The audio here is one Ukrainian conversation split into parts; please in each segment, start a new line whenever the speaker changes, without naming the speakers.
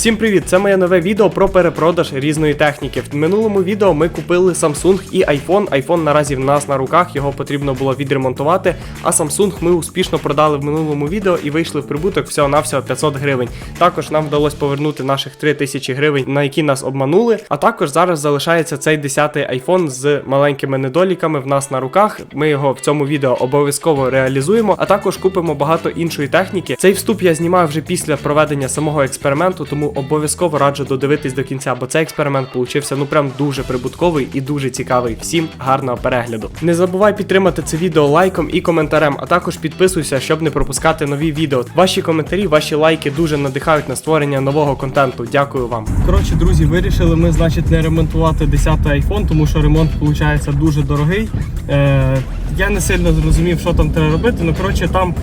Всім привіт! Це моє нове відео про перепродаж різної техніки. В минулому відео ми купили Samsung і iPhone. iPhone наразі в нас на руках, його потрібно було відремонтувати. А Samsung ми успішно продали в минулому відео і вийшли в прибуток всього-навсього 500 гривень. Також нам вдалося повернути наших 3000 гривень, на які нас обманули. А також зараз залишається цей 10-й iPhone з маленькими недоліками в нас на руках. Ми його в цьому відео обов'язково реалізуємо, а також купимо багато іншої техніки. Цей вступ я знімаю вже після проведення самого експерименту, тому обов'язково раджу додивитись до кінця, бо цей експеримент получився ну прям дуже прибутковий і дуже цікавий. Всім гарного перегляду. Не забувай підтримати це відео лайком і коментарем, а також підписуйся, щоб не пропускати нові відео. Ваші коментарі, ваші лайки дуже надихають на створення нового контенту. Дякую вам. Коротше, друзі, вирішили ми, значить, не ремонтувати 10-й iPhone, тому що ремонт виходить дуже дорогий. Е, я не сильно зрозумів, що там треба робити. Ну коротше, там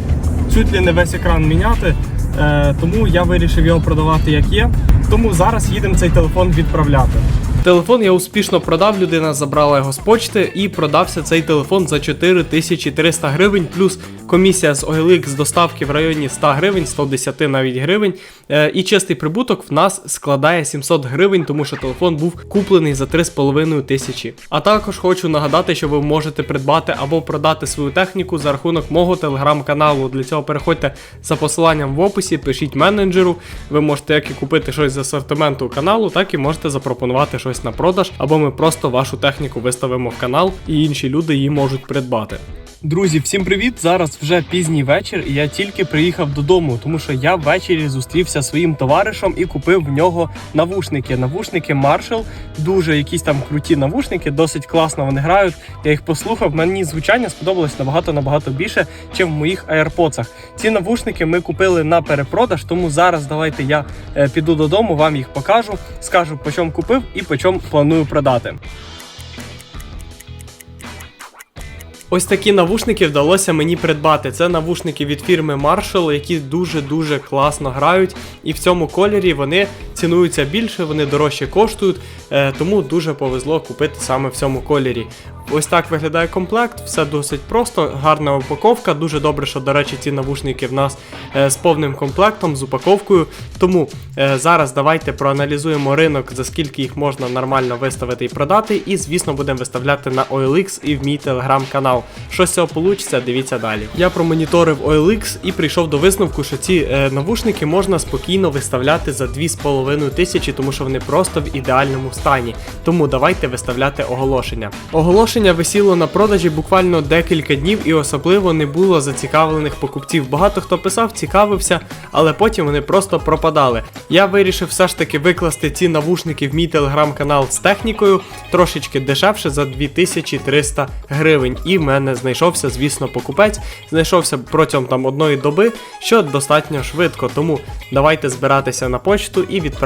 чуть ли не весь екран міняти. Е, тому я вирішив його продавати як є. Тому зараз їдемо цей телефон відправляти. Телефон я успішно продав, людина забрала його з почти і продався цей телефон за 4300 гривень, плюс комісія з OLX з доставки в районі 100 гривень, 110 навіть гривень. Е, і чистий прибуток в нас складає 700 гривень, тому що телефон був куплений за 3,5 тисячі. А також хочу нагадати, що ви можете придбати або продати свою техніку за рахунок мого телеграм-каналу. Для цього переходьте за посиланням в описі, пишіть менеджеру. Ви можете як і купити щось з асортименту каналу, так і можете запропонувати щось на продаж, або ми просто вашу техніку виставимо в канал, і інші люди її можуть придбати. Друзі, всім привіт! Зараз вже пізній вечір, і я тільки приїхав додому, тому що я ввечері зустрівся зі своїм товаришем і купив в нього навушники. Навушники Marshall, дуже якісь там круті навушники, досить класно вони грають. Я їх послухав. Мені звучання сподобалось набагато набагато більше, ніж в моїх AirPods. Ці навушники ми купили на перепродаж, тому зараз давайте я е, піду додому, вам їх покажу, скажу по чому купив і по чому планую продати. Ось такі навушники вдалося мені придбати. Це навушники від фірми Marshall, які дуже-дуже класно грають. І в цьому кольорі вони цінуються більше, вони дорожче коштують, е, тому дуже повезло купити саме в цьому кольорі. Ось так виглядає комплект, все досить просто, гарна упаковка. Дуже добре, що, до речі, ці навушники в нас е, з повним комплектом, з упаковкою. Тому е, зараз давайте проаналізуємо ринок, за скільки їх можна нормально виставити і продати. І, звісно, будемо виставляти на OLX і в мій телеграм-канал. Що з цього вийде, дивіться далі. Я промоніторив OLX і прийшов до висновку, що ці навушники можна спокійно виставляти за 2,5 тисячі, тому що вони просто в ідеальному стані. Тому давайте виставляти оголошення. Оголошення висіло на продажі буквально декілька днів і особливо не було зацікавлених покупців. Багато хто писав, цікавився, але потім вони просто пропадали. Я вирішив все ж таки викласти ці навушники в мій телеграм-канал з технікою трошечки дешевше за 2300 гривень. І в мене знайшовся, звісно, покупець. Знайшовся протягом там одної доби, що достатньо швидко. Тому давайте збиратися на почту і відправляти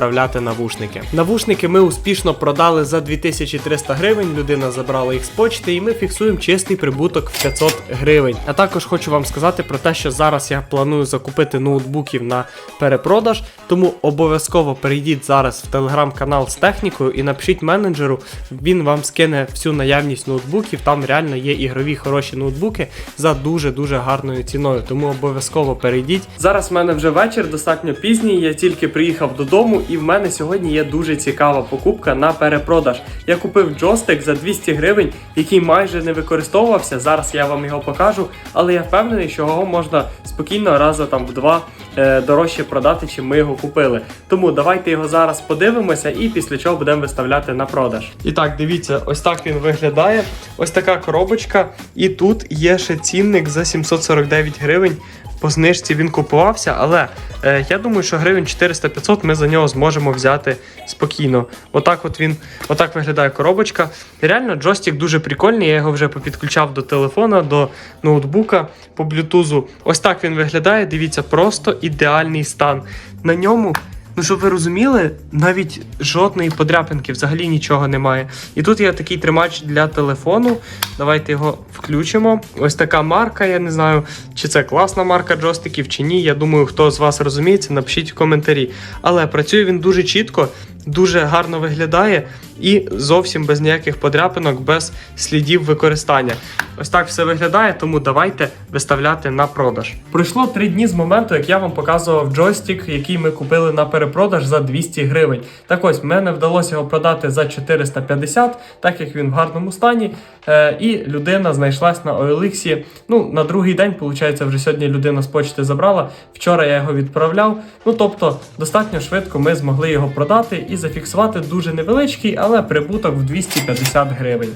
навушники. Навушники ми успішно продали за 2300 гривень. Людина забрала їх з почти, і ми фіксуємо чистий прибуток в 500 гривень. А також хочу вам сказати про те, що зараз я планую закупити ноутбуків на перепродаж, тому обов'язково перейдіть зараз в телеграм-канал з технікою і напишіть менеджеру, він вам скине всю наявність ноутбуків. Там реально є ігрові хороші ноутбуки за дуже-дуже гарною ціною. Тому обов'язково перейдіть. Зараз в мене вже вечір, достатньо пізній. Я тільки приїхав додому, і в мене сьогодні є дуже цікава покупка на перепродаж. Я купив джойстик за 200 гривень, який майже не використовувався. Зараз я вам його покажу, але я впевнений, що його можна спокійно раза там в два е, дорожче продати, чим ми його купили. Тому давайте його зараз подивимося і після чого будемо виставляти на продаж. І так, дивіться, ось так він виглядає. Ось така коробочка, і тут є ще цінник за 749 гривень. По знижці він купувався, але е, я думаю, що гривень 400-500 ми за нього зможемо взяти спокійно. Отак от він, отак виглядає коробочка. Реально, джойстик дуже прикольний. Я його вже попідключав до телефона, до ноутбука по блютузу. Ось так він виглядає. Дивіться, просто ідеальний стан. На ньому. Ну, щоб ви розуміли, навіть жодної подряпинки, взагалі нічого немає. І тут є такий тримач для телефону. Давайте його включимо. Ось така марка. Я не знаю, чи це класна марка джойстиків, чи ні. Я думаю, хто з вас розуміється, напишіть в коментарі. Але працює він дуже чітко. дуже гарно виглядає і зовсім без ніяких подряпинок, без слідів використання. Ось так все виглядає, тому давайте виставляти на продаж. Пройшло три дні з моменту, як я вам показував джойстик, який ми купили на перепродаж за 200 гривень. Так ось, мене вдалося його продати за 450, так як він в гарному стані. Е, і людина знайшлась на OLX. Ну, на другий день, виходить, вже сьогодні людина з почти забрала. Вчора я його відправляв. Ну тобто, достатньо швидко ми змогли його продати і зафіксувати дуже невеличкий, але прибуток в 250 гривень.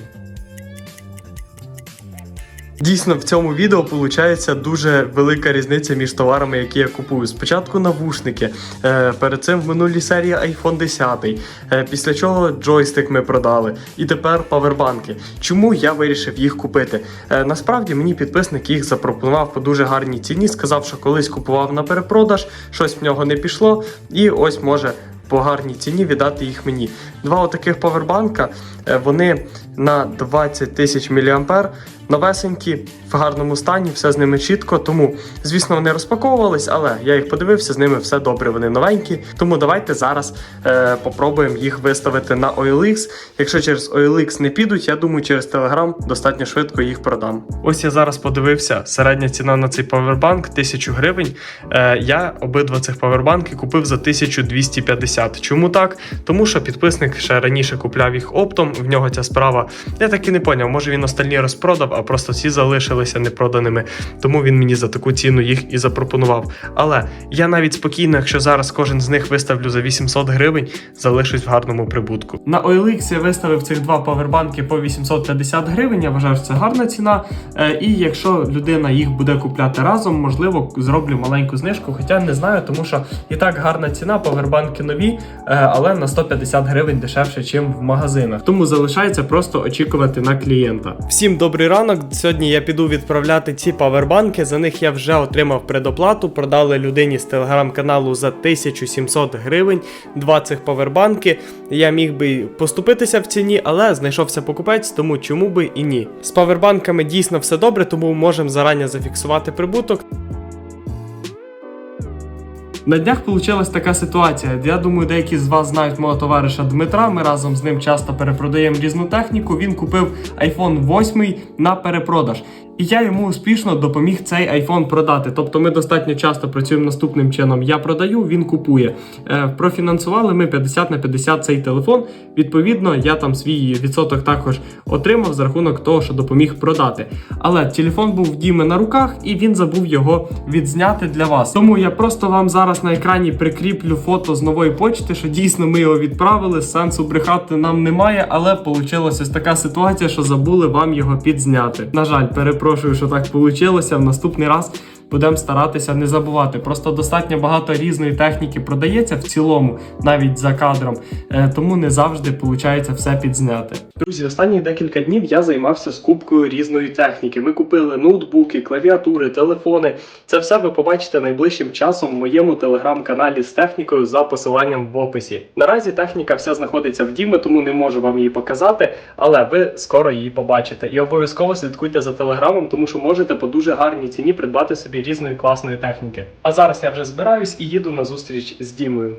Дійсно, в цьому відео виходить дуже велика різниця між товарами, які я купую. Спочатку навушники, е, перед цим в минулій серії iPhone 10, е, після чого джойстик ми продали, і тепер павербанки. Чому я вирішив їх купити? Е, Насправді мені підписник їх запропонував по дуже гарній ціні, сказав, що колись купував на перепродаж, щось в нього не пішло, і ось може. По гарній ціні віддати їх мені. Два отаких павербанка, е, вони на 20 тисяч мА, новесенькі, в гарному стані, все з ними чітко. Тому, звісно, вони розпаковувались, але я їх подивився, з ними все добре, вони новенькі. Тому давайте зараз е, попробуємо їх виставити на OLX. Якщо через OLX не підуть, я думаю, через Telegram достатньо швидко їх продам. Ось я зараз подивився, середня ціна на цей павербанк 1000 гривень. Е, я обидва цих павербанки купив за 1250. Чому так? Тому що підписник ще раніше купляв їх оптом, в нього ця справа. Я так і не поняв, може він остальні розпродав, а просто ці залишилися непроданими. Тому він мені за таку ціну їх і запропонував. Але я навіть спокійно, якщо зараз кожен з них виставлю за 800 гривень, залишусь в гарному прибутку. На OLX я виставив цих два павербанки по 850 гривень. Я вважаю, що це гарна ціна. Е, І якщо людина їх буде купляти разом, можливо, зроблю маленьку знижку. Хоча не знаю, тому що і так гарна ціна, павербанки нові, е, але на 150 гривень дешевше, ніж в магазинах. Тому залишається просто очікувати на клієнта. Всім добрий ранок. Сьогодні я піду відправляти ці павербанки. За них я вже отримав предоплату. Продали людині з телеграм-каналу за 1700 гривень. Два цих павербанки. Я міг би поступитися в ціні, але знайшовся покупець, тому чому би і ні. З павербанками дійсно все добре, тому можемо зарані зафіксувати прибуток. На днях вийшла така ситуація. Я думаю, деякі з вас знають мого товариша Дмитра. Ми разом з ним часто перепродаємо різну техніку. Він купив iPhone 8 на перепродаж. І я йому успішно допоміг цей iPhone продати. Тобто ми достатньо часто працюємо наступним чином. Я продаю, він купує. Е, профінансували ми 50 на 50 цей телефон. Відповідно, я там свій відсоток також отримав за рахунок того, що допоміг продати. Але телефон був в Діми на руках, і він забув його відзняти для вас. Тому я просто вам зараз на екрані прикріплю фото з нової почти, що дійсно ми його відправили. Сенсу брехати нам немає, але вийшла така ситуація, що забули вам його підзняти. На жаль, перепрошую, що так вийшло. В наступний раз будемо старатися не забувати. Просто достатньо багато різної техніки продається в цілому, навіть за кадром, е, тому не завжди виходить все підзняти. Друзі, останні декілька днів я займався скупкою різної техніки. Ми купили ноутбуки, клавіатури, телефони. Це все ви побачите найближчим часом в моєму телеграм-каналі з технікою за посиланням в описі. Наразі техніка вся знаходиться в Діми, тому не можу вам її показати, але ви скоро її побачите. І обов'язково слідкуйте за телеграмом, тому що можете по дуже гарній ціні придбати собі різної класної техніки. А зараз я вже збираюсь і їду на зустріч з Дімою.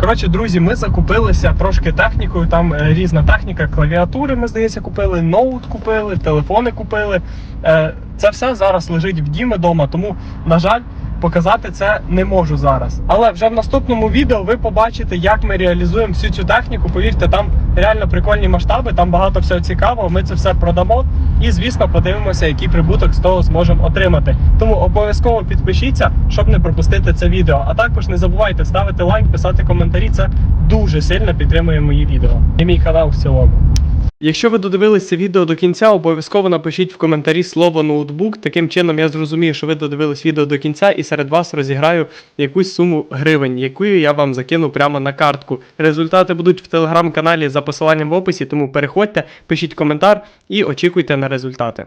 Коротше, друзі, ми закупилися трошки технікою. Там е, різна техніка, клавіатури, ми здається, купили, ноут купили, телефони купили. Е, це все зараз лежить в Діми вдома, тому, на жаль, показати це не можу зараз. Але вже в наступному відео ви побачите, як ми реалізуємо всю цю техніку. Повірте, там реально прикольні масштаби, там багато всього цікавого. Ми це все продамо. І, звісно, подивимося, який прибуток з того зможемо отримати. Тому обов'язково підпишіться, щоб не пропустити це відео. А також не забувайте ставити лайк, писати коментарі. Це дуже сильно підтримує мої відео і мій канал в цілому. Якщо ви додивились це відео до кінця, обов'язково напишіть в коментарі слово ноутбук. Таким чином я зрозумію, що ви додивились відео до кінця, і серед вас розіграю якусь суму гривень, яку я вам закину прямо на картку. Результати будуть в телеграм-каналі за посиланням в описі, тому переходьте, пишіть коментар і очікуйте на результати.